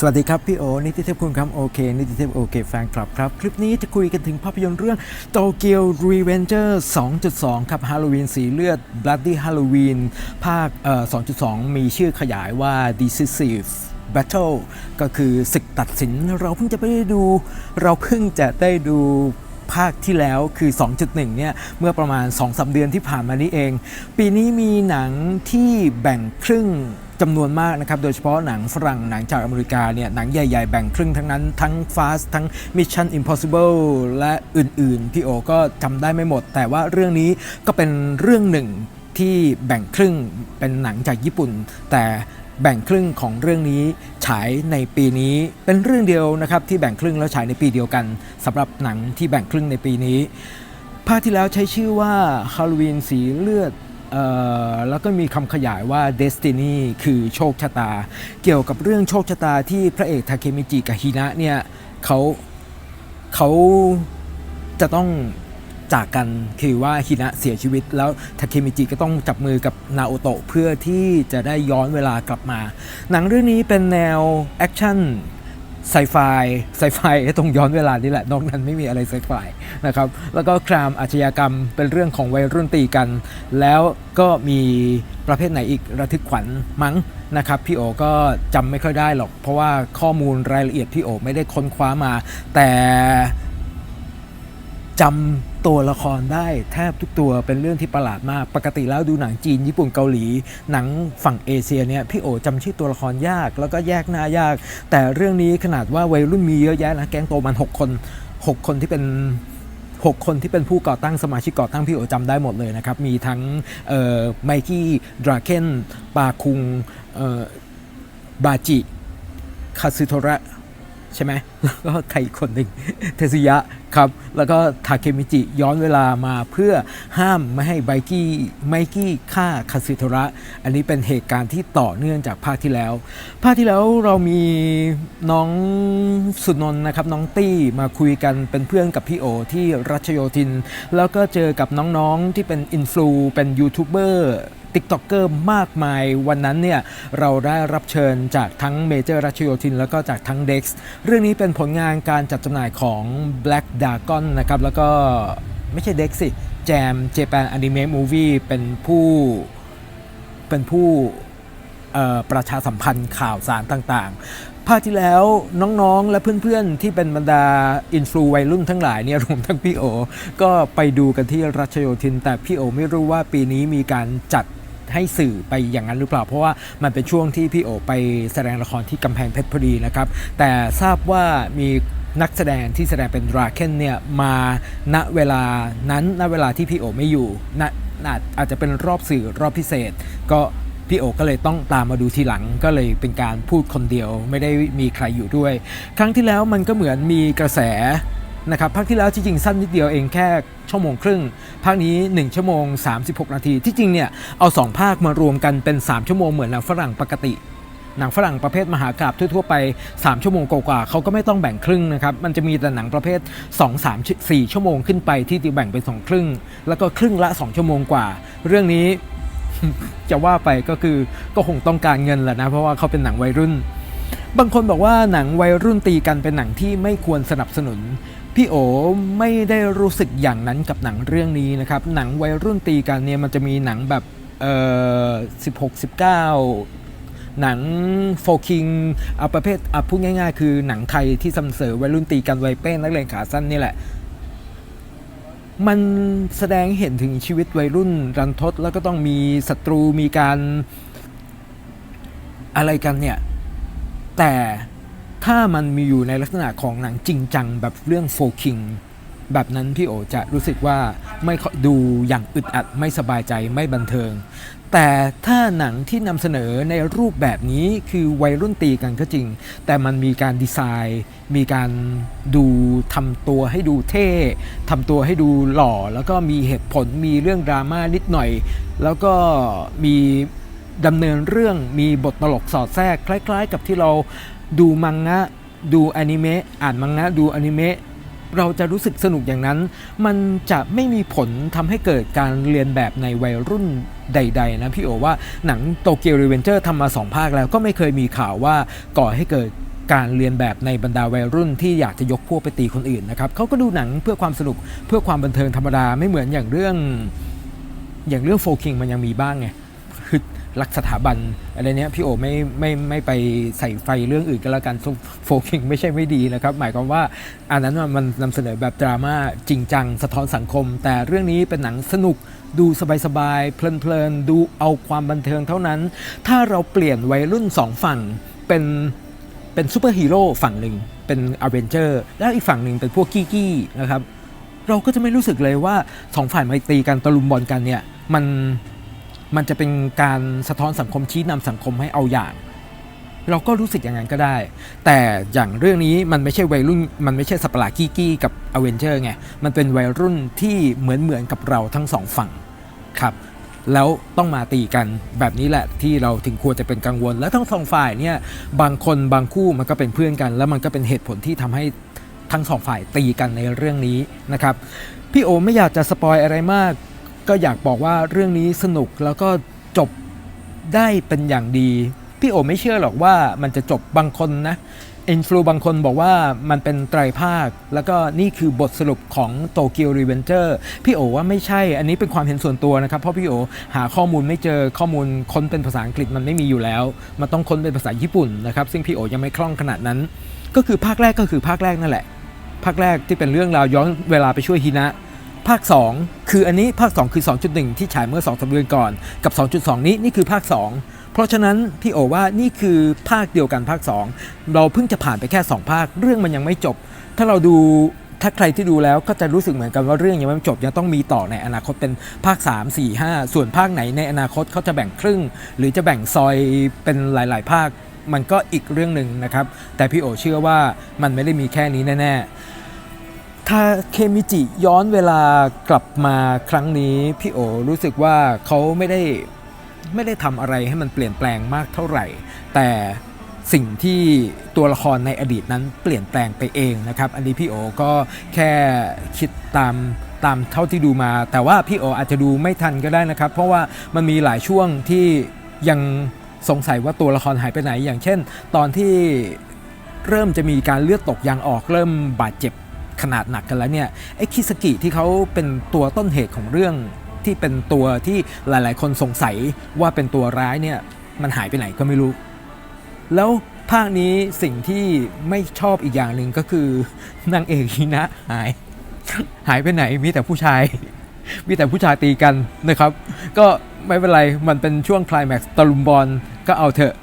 สวัสดีครับ พี่โอ นิติเทพคุณครับโอเคนิติเทพโอเคแฟนคลับครับ คลิปนี้จะคุยกันถึงภาพยนตร์เรื่องโตเกียวรีเวนเจอร์2.2 ครับฮาโลวีนสีเลือด Bloody Halloween ภาคอ2.2 มีชื่อขยายว่า Decisive Battle ก็คือศึกตัดสินเราเพิ่งจะไปได้ดู เราเพิ่งจะได้ดู ภาคที่แล้วคือ 2.1 เนี่ย เมื่อประมาณ 2-3เดือนที่ผ่านมานี้เอง ปีนี้มีหนังที่แบ่งครึ่งจำนวนมากนะครับ โดยเฉพาะหนังฝรั่งหนังจากอเมริกาเนี่ยหนังใหญ่ ๆ แบ่งครึ่งทั้งนั้น ทั้ง Fast ทั้ง Mission Impossible และอื่น ๆ พี่โอก็จำได้ไม่หมด แต่ว่าเรื่องนี้ก็เป็นเรื่องหนึ่งที่แบ่งครึ่งเป็นหนังจากญี่ปุ่น แต่ แบ่งครึ่งของเรื่องนี้ฉายในปีนี้เป็นเรื่องเดียวนะครับที่แบ่งครึ่งแล้วฉายในปีเดียวกันสำหรับหนังที่แบ่งครึ่งในปีนี้ภาคที่แล้วใช้ชื่อว่าฮาโลวีนสีเลือดออแล้วก็มีคำขยายว่า Destiny คือโชคชะตา เกี่ยวกับเรื่องโชคชะตาที่พระเอกทาเคมิจิกับฮินะเนี่ยเขาเขาจะต้อง จากกันคือว่าฮินะเสียชีวิต แล้วทาเคมิจิก็ต้องจับมือกับนาโอโตะเพื่อที่จะได้ย้อนเวลากลับมา หนังเรื่องนี้เป็นแนวแอคชั่นไซไฟไซไฟตรงย้อนเวลานี่แหละ นอกนั้นไม่มีอะไรไซไฟนะครับ แล้วก็ครามอาชญากรรมเป็นเรื่องของวัยรุ่นตีกัน แล้วก็มีประเภทไหนอีกระทึกขวัญมั้งนะครับ พี่โอก็จำไม่ค่อยได้หรอก เพราะว่าข้อมูลรายละเอียดพี่โอไม่ได้ค้นคว้ามา แต่จำ ตัวละครได้แทบทุกตัวเป็นเรื่องที่ประหลาดมาก ปกติแล้วดูหนังจีนญี่ปุ่นเกาหลี หนังฝั่งเอเชียเนี่ยพี่โอจำชื่อตัวละครยาก แล้วก็แยกหน้ายาก แต่เรื่องนี้ขนาดว่าวัยรุ่นมีเยอะแยะนะแก๊งโตมัน 6 คน 6 คนที่เป็น6คนที่เป็นผู้ก่อตั้งสมาชิกก่อตั้งพี่โอจำได้หมดเลยนะครับ มีทั้งไมกี้ดราเคนปาคุงบาจิคาซึโทระ ใช่ไหมแล้วก็ใครอีกคนหนึ่งเทสุยะครับ แล้วก็ทาเคมิจิย้อนเวลามาเพื่อห้ามไม่ให้ไบกี้ไมกี้ฆ่าคาซึโทระ อันนี้เป็นเหตุการณ์ที่ต่อเนื่องจากภาคที่แล้ว ภาคที่แล้วเรามีน้องสุนนท์นะครับ น้องตี้มาคุยกันเป็นเพื่อนกับพี่โอที่รัชโยธิน แล้วก็เจอกับน้องๆที่เป็นอินฟลูเป็นยูทูบเบอร์ ติ๊กต็อกเกอร์มากมายวันนั้นเนี่ยเราได้รับเชิญจากทั้งเมเจอร์รัชโยธิน แล้วก็จากทั้ง Dex เรื่องนี้เป็นผลงานการจัดจำหน่ายของ Black Dragon นะครับแล้วก็ไม่ใช่ Dex สิ Jam Japan Anime Movie เป็นผู้เป็นผู้ประชาสัมพันธ์ข่าวสารต่างๆ ภาคที่แล้วน้องๆ และเพื่อนๆ ที่เป็นบรรดาอินฟลูวัยรุ่นทั้งหลายเนี่ยรวมทั้งพี่โอ ก็ไปดูกันที่รัชโยธิน แต่พี่โอไม่รู้ว่าปีนี้มีการจัด ให้สื่อไปอย่างนั้นหรือเปล่า เพราะว่ามันเป็นช่วงที่พี่โอไปแสดงละครที่กำแพงเพชรพอดีนะครับ แต่ทราบว่ามีนักแสดงที่แสดงเป็นดราเคนเนี่ยมาณเวลานั้นณเวลาที่พี่โอไม่อยู่ณอาจอาจจะเป็นรอบสื่อรอบพิเศษ ก็พี่โอก็เลยต้องตามมาดูทีหลังก็เลยเป็นการพูดคนเดียวไม่ได้มีใครอยู่ด้วย ครั้งที่แล้วมันก็เหมือนมีกระแส นะครับภาคที่แล้วที่จริงสั้นนิดเดียวเองแค่ชั่วโมงครึ่ง ภาคนี้ 1 ชั่วโมง 36 นาที ที่จริงเนี่ยเอา 2 ภาคมารวมกันเป็น 3 ชั่วโมงเหมือนหนังฝรั่งปกติ หนังฝรั่งประเภทมหากราบทั่วๆไป 3 ชั่วโมงกว่าๆเขาก็ไม่ต้องแบ่งครึ่งนะครับ มันจะมีแต่หนังประเภท 2 3 4 ชั่วโมงขึ้นไปที่จะแบ่งเป็น2ครึ่ง แล้วก็ครึ่งละ 2 ชั่วโมงกว่า เรื่องนี้ จะว่าไปก็คือก็คงต้องการเงินแหละนะเพราะว่าเขาเป็นหนังวัยรุ่น บางคนบอกว่าหนังวัยรุ่นตีกันเป็นหนังที่ไม่ควรสนับสนุน พี่โอไม่ได้รู้สึกอย่างนั้นกับหนังเรื่องนี้นะครับ หนังวัยรุ่นตีกันเนี่ยมันจะมีหนังแบบเอ่อ16 19หนังโฟคิงเอาประเภทเอะพูดง่ายๆ คือหนังไทยที่สำเสริมวัยรุ่นตีกันวัยเป้นักเลงขาสั้นนี่แหละ มันแสดงเห็นถึงชีวิตวัยรุ่นรันทดแล้วก็ต้องมีศัตรูมีการอะไรกันเนี่ย แต่ ถ้ามันมีอยู่ในลักษณะของหนังจริงจังแบบเรื่องโฟคิงแบบนั้นพี่โอจะรู้สึกว่าไม่ดูอย่างอึดอัดไม่สบายใจไม่บันเทิง แต่ถ้าหนังที่นำเสนอในรูปแบบนี้คือวัยรุ่นตีกันก็จริง แต่มันมีการดีไซน์ มีการดูทำตัวให้ดูเท่ทำตัวให้ดูหล่อ แล้วก็มีเหตุผลมีเรื่องดราม่านิดหน่อย แล้วก็มี ดำเนินเรื่องมีบทตลกสอดแทรก คล้าย ๆ กับที่เราดูมังงะ ดูอนิเมะอ่านมังงะดูอนิเมะเราจะรู้สึกสนุกอย่างนั้น มันจะไม่มีผลทำให้เกิดการเรียนแบบในวัยรุ่นใด ๆ นะพี่โอว่าหนังโตเกียวรีเวนเจอร์ทำมาสองภาคแล้วก็ไม่เคยมีข่าวว่าก่อให้เกิดการเรียนแบบในบรรดาวัยรุ่นที่อยากจะยกพวกไปตีคนอื่นนะครับเขาก็ดูหนังเพื่อความสนุกเพื่อความบันเทิงธรรมดาไม่เหมือนอย่างเรื่อง อย่างเรื่องโฟคิงมันยังมีบ้างไงคือ รักสถาบันอะไรเนี้ยพี่โอไม่ไม่ไม่ไปใส่ไฟเรื่องอื่นก็แล้วกันโฟคิงไม่ใช่ไม่ดีนะครับ หมายความว่าอันนั้นมันนำเสนอแบบดราม่าจริงจังสะท้อนสังคม แต่เรื่องนี้เป็นหนังสนุกดูสบายๆเพลินๆดูเอาความบันเทิงเท่านั้น ถ้าเราเปลี่ยนวัยรุ่นสองฝั่งเป็นเป็นซูเปอร์ฮีโร่ฝั่งหนึ่งเป็นอเวนเจอร์แล้วอีกฝั่งหนึ่งเป็นพวกกี้กี้นะครับเราก็จะไม่รู้สึกเลยว่าสองฝ่ายมาตีกันตะลุมบอลกันเนี่ยมัน มันจะเป็นการสะท้อนสังคมชี้นำสังคมให้เอาอย่าง เราก็รู้สึกอย่างนั้นก็ได้ แต่อย่างเรื่องนี้มันไม่ใช่วัยรุ่น มันไม่ใช่สัตว์ประหลาดกี้กี้กับอเวนเจอร์ไง มันเป็นวัยรุ่นที่เหมือนเหมือนกับเราทั้งสองฝั่งครับ แล้วต้องมาตีกันแบบนี้แหละที่เราถึงควรจะเป็นกังวล และทั้งสองฝ่ายเนี่ยบางคนบางคู่มันก็เป็นเพื่อนกัน แล้วมันก็เป็นเหตุผลที่ทำให้ทั้งสองฝ่ายตีกันในเรื่องนี้นะครับพี่โอไม่อยากจะสปอยอะไรมาก ก็อยากบอกว่าเรื่องนี้สนุกแล้วก็จบได้เป็นอย่างดี พี่โอไม่เชื่อหรอกว่ามันจะจบบางคนนะอินฟลูบางคนบอกว่ามันเป็นไตรภาค แล้วก็นี่คือบทสรุปของโตเกียวรีเวนเจอร์พี่โอว่าไม่ใช่ อันนี้เป็นความเห็นส่วนตัวนะครับ เพราะพี่โอหาข้อมูลไม่เจอข้อมูลค้นเป็นภาษาอังกฤษมันไม่มีอยู่แล้ว มันต้องค้นเป็นภาษาญี่ปุ่นนะครับ ซึ่งพี่โอยังไม่คล่องขนาดนั้น ก็คือภาคแรกก็คือภาคแรกนั่นแหละ ภาคแรกที่เป็นเรื่องราวย้อนเวลาไปช่วยฮินะ ภาค 2 คืออันนี้ภาค 2 คือ 2.1 ที่ฉายเมื่อ2สัปดาห์ก่อนกับ 2.2 นี้นี่คือภาค 2 เพราะฉะนั้นพี่โอว่านี่คือภาคเดียวกันภาค 2 เราเพิ่งจะผ่านไปแค่ 2 ภาคเรื่องมันยังไม่จบ ถ้าเราดูถ้าใครที่ดูแล้วก็จะรู้สึกเหมือนกันว่าเรื่องยังไม่จบยังต้องมีต่อในอนาคตเป็นภาค 3 4 5 ส่วนภาคไหนในอนาคตเขาจะแบ่งครึ่ง หรือจะแบ่งซอยเป็นหลาย ๆ ภาค มันก็อีกเรื่องหนึ่งนะครับ แต่พี่โอเชื่อว่ามันไม่ได้มีแค่นี้แน่ ๆ ถ้าเคมิจิย้อนเวลากลับมาครั้งนี้พี่โอรู้สึกว่าเขาไม่ได้ไม่ได้ทำอะไรให้มันเปลี่ยนแปลงมากเท่าไหร่ แต่สิ่งที่ตัวละครในอดีตนั้นเปลี่ยนแปลงไปเองนะครับ อันนี้พี่โอก็แค่คิดตามตามเท่าที่ดูมา แต่ว่าพี่โออาจจะดูไม่ทันก็ได้นะครับ เพราะว่ามันมีหลายช่วงที่ยังสงสัยว่าตัวละครหายไปไหน อย่างเช่น ตอนที่เริ่มจะมีการเลือดตกยางออกเริ่มบาดเจ็บ ขนาดหนักกันแล้วเนี่ยไอ้คิสกิที่เขาเป็นตัวต้นเหตุของเรื่องที่เป็นตัวที่หลาย ๆ คนสงสัยว่าเป็นตัวร้ายเนี่ยมันหายไปไหนก็ไม่รู้ แล้วภาคนี้สิ่งที่ไม่ชอบอีกอย่างหนึ่งก็คือนางเอกฮินะหาย หายไปไหนมีแต่ผู้ชาย มีแต่ผู้ชายตีกันนะครับ ก็ไม่เป็นไรมันเป็นช่วงคลายแม็กซ์ตะลุมบอลก็เอาเถอะ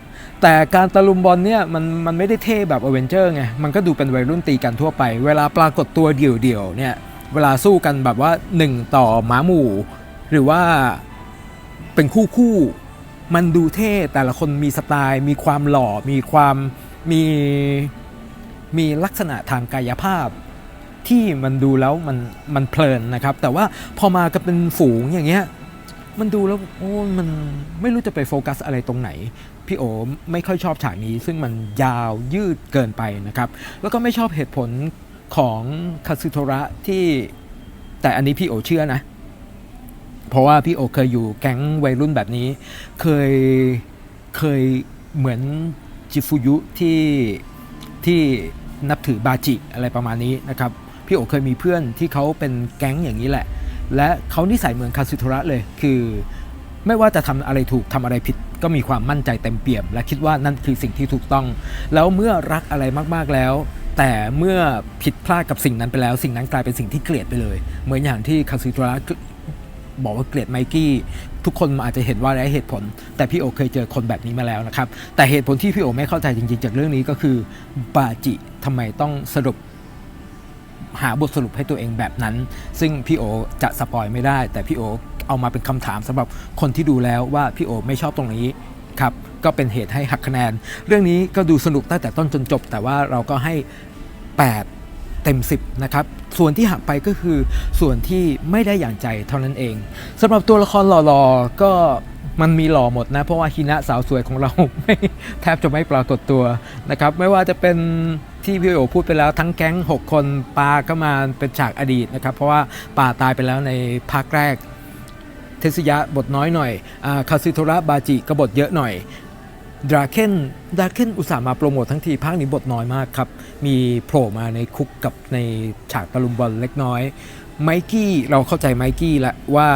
แต่การตะลุมบอลเนี่ยมันมันไม่ได้เท่แบบอเวนเจอร์ไง มันก็ดูเป็นวัยรุ่นตีกันทั่วไป เวลาปรากฏตัวเดี่ยวๆเนี่ย เวลาสู้กันแบบว่า 1 ต่อหมาหมู่ หรือว่าเป็นคู่คู่มันดูเท่แต่ละคนมีสไตล์ มีความหล่อ มีความมีมีลักษณะทางกายภาพที่มันดูแล้วมันมันเพลินนะครับ แต่ว่าพอมากันเป็นฝูงอย่างเงี้ยมันดูแล้วโอ้มันไม่รู้จะไปโฟกัสอะไรตรงไหน พี่โอไม่ค่อยชอบฉากนี้ ซึ่งมันยาวยืดเกินไปนะครับ แล้วก็ไม่ชอบเหตุผลของคาซึโทระที่แต่อันนี้พี่โอเชื่อนะ เพราะว่าพี่โอเคยอยู่แก๊งวัยรุ่นแบบนี้ เคยเคยเหมือนจิฟุยุที่ที่นับถือบาจิอะไรประมาณนี้นะครับ พี่โอเคยมีเพื่อนที่เขาเป็นแก๊งอย่างนี้แหละ และเขานิสัยเหมือนคาซึโทระเลย คือ ไม่ว่าจะทำอะไรถูกทำอะไรผิด ก็มีความมั่นใจเต็มเปี่ยม และคิดว่านั่นคือสิ่งที่ถูกต้อง แล้วเมื่อรักอะไรมากๆแล้ว แต่เมื่อผิดพลาดกับสิ่งนั้นไปแล้ว สิ่งนั้นกลายเป็นสิ่งที่เกลียดไปเลย เหมือนอย่างที่คาซึโทระบอกว่าเกลียดไมกี้ทุกคนอาจจะเห็นว่าไร้เหตุผล แต่พี่โอเคยเจอคนแบบนี้มาแล้วนะครับ แต่เหตุผลที่พี่โอไม่เข้าใจจริงๆ จากเรื่องนี้ก็คือบาจิทำไมต้องสรุป หาบทสรุปให้ตัวเองแบบนั้น ซึ่งพี่โอจะสปอยไม่ได้ แต่พี่โอเอามาเป็นคำถามสำหรับคนที่ดูแล้วว่าพี่โอไม่ชอบตรงนี้ครับก็เป็นเหตุให้หักคะแนน เรื่องนี้ก็ดูสนุกตั้งแต่ต้นจนจบ แต่ว่าเราก็ให้ 8 เต็ม 10 นะครับ ส่วนที่หักไปก็คือส่วนที่ไม่ได้อย่างใจเท่านั้นเองสำหรับตัวละครหล่อๆก็ มันมีหล่อหมดนะ เพราะว่าฮินะสาวสวยของเราไม่แทบจะไม่ปรากฏตัวนะครับ ไม่ว่าจะเป็นที่พี่โอพูดไปแล้วทั้งแก๊ง 6 คนปาก็มาเป็นฉากอดีตนะครับ เพราะว่าป่าตายไปแล้วในภาคแรก เทสยะบทน้อยหน่อยอคาซึโทระบาจิก็บทเยอะหน่อยดราเคนดราเคนอุตส่าห์มาโปรโมททั้งทีภาคนี้บทน้อยมากครับ มีโผล่มาในคุกกับในฉากตะลุมบอลเล็กน้อย ไมกี้เราเข้าใจไมกี้แล้วว่า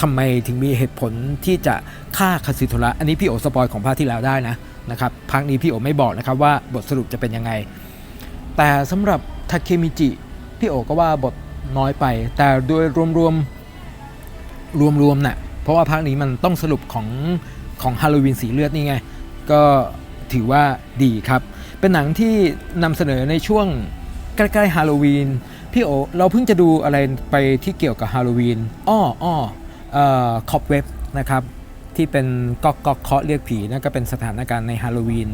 ทำไมถึงมีเหตุผลที่จะฆ่าคาสิโทระอันนี้พี่โอสปอยของภาคที่แล้วได้นะนะครับภาคนี้พี่โอไม่บอกนะครับว่าบทสรุปจะเป็นยังไง แต่สำหรับทาเคมิจิพี่โอก็ว่าบทน้อยไป แต่โดยรวมๆรวมๆน่ะเพราะว่าภาคนี้มันต้องสรุปของของฮาโลวีนสีเลือดนี่ไง ก็ถือว่าดีครับ เป็นหนังที่นำเสนอในช่วงใกล้ๆฮาโลวีนพี่โอเราเพิ่งจะดูอะไรไปที่เกี่ยวกับฮาโลวีนอ้ออ้อ คอปเว็บนะครับที่เป็นก๊อกกอกเคาะเรียกผีนั่นก็เป็นสถานการณ์ในฮาโลวีน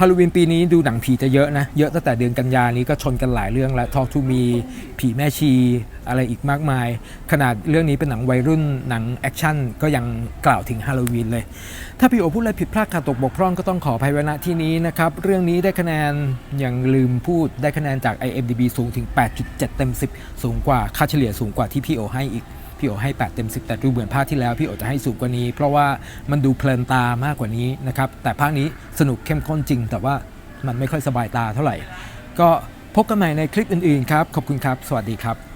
ฮาโลวีนปีนี้ดูหนังผีจะเยอะนะ เยอะตั้งแต่เดือนกันยานี้ก็ชนกันหลายเรื่องแล้ว Talk to Me ผีแม่ชีอะไรอีกมากมาย ขนาดเรื่องนี้เป็นหนังวัยรุ่นหนังแอคชั่นก็ยังกล่าวถึงฮาโลวีนเลย ถ้าพี่โอพูดอะไรผิดพลาดขาดตกบกพร่องก็ต้องขออภัยไว้ณที่นี้นะครับ เรื่องนี้ได้คะแนนอย่างลืมพูดได้คะแนนจาก IMDB สูงถึง 8.7 เต็ม 10 สูงกว่าค่าเฉลี่ยสูงกว่าที่พี่โอให้อีก พี่โอให้ 8 เต็ม 10 แต่ดูเหมือนภาคที่แล้วพี่โอจะให้สูงกว่านี้ เพราะว่ามันดูเพลินตามากกว่านี้นะครับแต่ภาคนี้สนุกเข้มข้นจริง แต่ว่ามันไม่ค่อยสบายตาเท่าไหร่ ก็พบกันใหม่ในคลิปอื่นๆครับขอบคุณครับ สวัสดีครับ